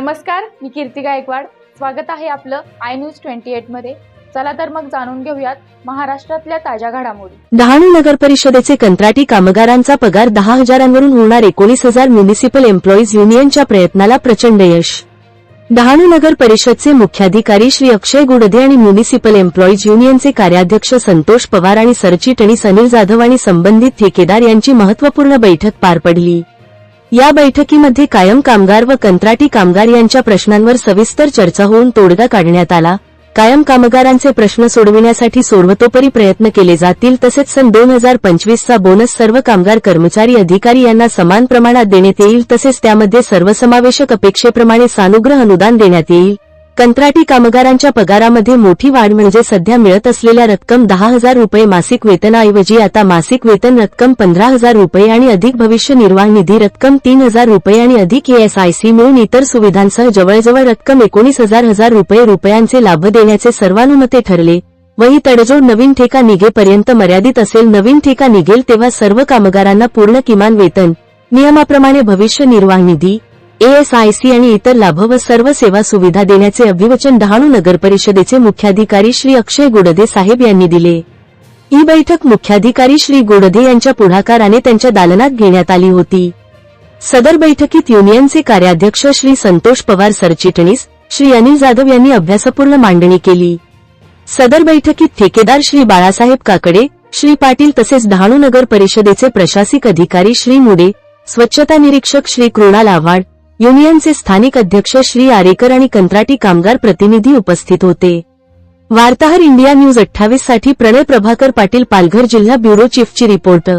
नमस्कार मी कीर्ती गायकवाड. स्वागत आहे आपलं आय न्यूज ट्वेंटी एटमध्ये. चला तर मग जाणून घेऊयात महाराष्ट्रातल्या ताज्या घडामोडी. डहाणू नगर परिषदेचे कंत्राटी कामगारांचा पगार दहा हजारांवरून होणार एकोणीस हजार म्युनिसिपल एम्प्लॉईज युनियनच्या प्रयत्नाला प्रचंड यश. डहाणू नगर परिषदचे मुख्याधिकारी श्री अक्षय गुडदे आणि म्युनिसिपल एम्प्लॉईज युनियनचे कार्याध्यक्ष संतोष पवार आणि सरचिटणीस अनिल जाधव आणि संबंधित ठेकेदार यांची महत्त्वपूर्ण बैठक पार पडली. या बैठकीमध्ये कायम कामगार व कंत्राटी कामगार यांच्या प्रश्नांवर सविस्तर चर्चा होऊन तोडगा काढण्यात आला. कायम कामगारांचे प्रश्न सोडविण्यासाठी सोडवतोपरी प्रयत्न केले जातील तसेच सन दोन हजार पंचवीसचा बोनस सर्व कामगार कर्मचारी अधिकारी यांना समान प्रमाणात देण्यात येईल तसेच त्यामध्ये सर्वसमावेशक अपेक्षेप्रमाणे सानुग्रह अनुदान देण्यात येईल. कंत्राटी कामगारांच्या पगारामध्ये मोठी वाढ म्हणजे सध्या मिळत असलेल्या रक्कम दहा हजार रुपये मासिक वेतनाऐवजी आता मासिक वेतन रक्कम पंधरा हजार रुपये आणि अधिक भविष्य निर्वाह निधी रक्कम तीन हजार रुपये आणि अधिक एएसआयसी मिळून इतर सुविधांसह जवळजवळ रक्कम एकोणीस हजार हजार रुपये रुपयांचे लाभ देण्याचे सर्वानुमते ठरले. व ही तडजोड नवीन ठेका निघेपर्यंत मर्यादित असेल नवीन ठेका निघेल तेव्हा सर्व कामगारांना पूर्ण किमान वेतन. नियमाप्रमाणे भविष्य निर्वाह निधी. एएसआयसी आणि इतर लाभ व सर्व सेवा सुविधा देण्याचे अभिवचन डहाणू नगर परिषदेचे मुख्याधिकारी श्री अक्षय गुडदे साहेब यांनी दिले. ही बैठक मुख्याधिकारी श्री गोडदे यांच्या पुढाकाराने त्यांच्या दालनात घेण्यात आली होती. सदर बैठकीत युनियनचे कार्याध्यक्ष श्री संतोष पवार सरचिटणीस श्री अनिल जाधव यांनी अभ्यासपूर्ण मांडणी केली. सदर बैठकीत ठेकेदार श्री बाळासाहेब काकडे श्री पाटील तसेच डहाणू नगर परिषदेचे प्रशासकीय अधिकारी श्री मुडे स्वच्छता निरीक्षक श्री कृणाल आव्हाड युनियनचे स्थानिक अध्यक्ष श्री आरेकर आणि कंत्राटी कामगार प्रतिनिधी उपस्थित होते. वार्ताहर इंडिया न्यूज अठ्ठावीससाठी प्रणय प्रभाकर पाटील पालघर जिल्हा ब्युरो चीफची रिपोर्ट.